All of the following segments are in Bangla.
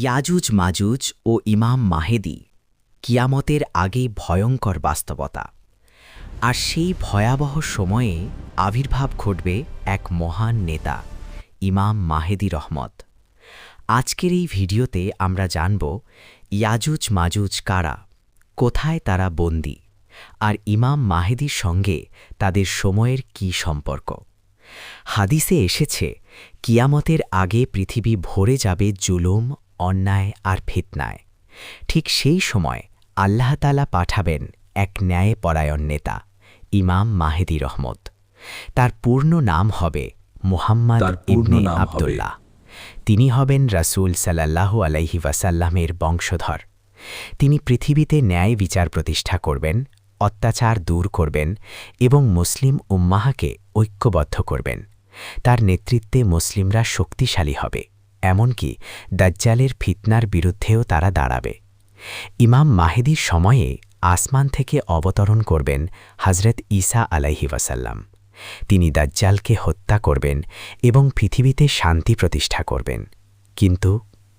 ইয়াজুজ মাজুজ ও ইমাম মাহেদি কিয়ামতের আগে ভয়ঙ্কর বাস্তবতা। আর সেই ভয়াবহ সময়ে আবির্ভাব ঘটবে এক মহান নেতা, ইমাম মাহেদি রহমত। আজকের এই ভিডিওতে আমরা জানব ইয়াজুজ মাজুজ কারা, কোথায় তারা বন্দী, আর ইমাম মাহেদির সঙ্গে তাদের সময়ের কি সম্পর্ক। হাদিসে এসেছে, কিয়ামতের আগে পৃথিবী ভরে যাবে জুলুম অন্যায় আর ফিতনায়। ঠিক সেই সময় আল্লাহতালা পাঠাবেন এক ন্যায়পরায়ণ নেতা ইমাম মাহেদি রহমত। তার পূর্ণ নাম হবে মুহাম্মদ ইবনে আবদুল্লাহ। তিনি হবেন রাসূল সাল্লাল্লাহু আলাইহি ওয়াসাল্লামের বংশধর। তিনি পৃথিবীতে ন্যায় বিচার প্রতিষ্ঠা করবেন অত্যাচার দূর করবেন এবং মুসলিম উম্মাহাকে ঐক্যবদ্ধ করবেন। তার নেতৃত্বে মুসলিমরা শক্তিশালী হবে। এমনকি দাজ্জালের ফিতনার বিরুদ্ধেও তারা দাঁড়াবে। ইমাম মাহেদির সময়ে আসমান থেকে অবতরণ করবেন হজরত ঈসা আলাইহি ওয়াসাল্লাম। তিনি দাজ্জালকে হত্যা করবেন এবং পৃথিবীতে শান্তি প্রতিষ্ঠা করবেন। কিন্তু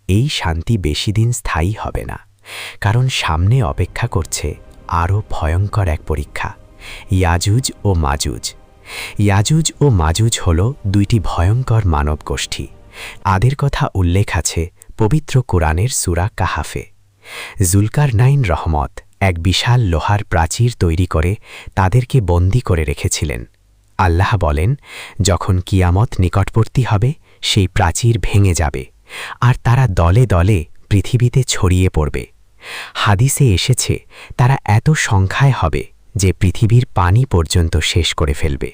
এই শান্তি বেশি দিন স্থায়ী হবে না, কারণ সামনে অপেক্ষা করছে আরও ভয়ঙ্কর এক পরীক্ষা, ইয়াজুজ ও মাজুজ। ইয়াজুজ ও মাজুজ হল দুইটি ভয়ঙ্কর মানব গোষ্ঠী আদের কথা উল্লেখ আছে পবিত্র কোরআনের সুরা কাহাফে। জুলকার নাইন রহমত এক বিশাল লোহার প্রাচীর তৈরি করে তাদেরকে বন্দি করে রেখেছিলেন। আল্লাহ বলেন, যখন কিয়ামত নিকটবর্তী হবে, সেই প্রাচীর ভেঙে যাবে, আর তারা দলে দলে পৃথিবীতে ছড়িয়ে পড়বে। হাদিসে এসেছে, তারা এত সংখ্যায় হবে যে পৃথিবীর পানি পর্যন্ত শেষ করে ফেলবে।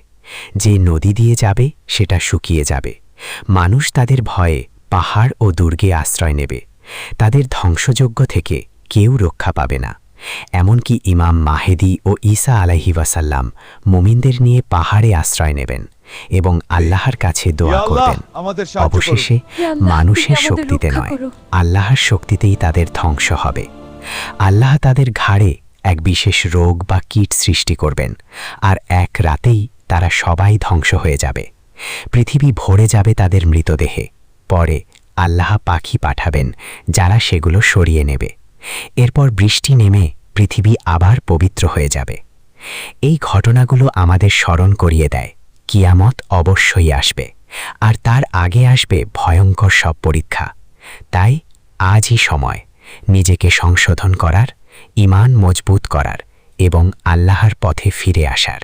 যে নদী দিয়ে যাবে, সেটা শুকিয়ে যাবে। মানুষ তাদের ভয়ে পাহাড় ও দুর্গে আশ্রয় নেবে। তাদের ধ্বংসযজ্ঞ থেকে কেউ রক্ষা পাবে না। এমনকি ইমাম মাহেদি ও ঈসা আলাহি ওয়াসাল্লাম মুমিনদের নিয়ে পাহাড়ে আশ্রয় নেবেন এবং আল্লাহর কাছে দোয়া করবেন। অবশেষে মানুষের শক্তিতে নয়। আল্লাহর শক্তিতেই তাদের ধ্বংস হবে। আল্লাহ তাদের ঘাড়ে এক বিশেষ রোগ বা কীট সৃষ্টি করবেন আর এক রাতেই তারা সবাই ধ্বংস হয়ে যাবে। পৃথিবী ভরে যাবে তাদের মৃতদেহে। পরে আল্লাহ পাখি পাঠাবেন, যারা সেগুলো সরিয়ে নেবে। এরপর বৃষ্টি নেমে পৃথিবী আবার পবিত্র হয়ে যাবে। এই ঘটনাগুলো আমাদের স্মরণ করিয়ে দেয়, কিয়ামত অবশ্যই আসবে, আর তার আগে আসবে ভয়ঙ্কর সব পরীক্ষা। তাই আজই সময় নিজেকে সংশোধন করার ইমান মজবুত করার এবং আল্লাহর পথে ফিরে আসার।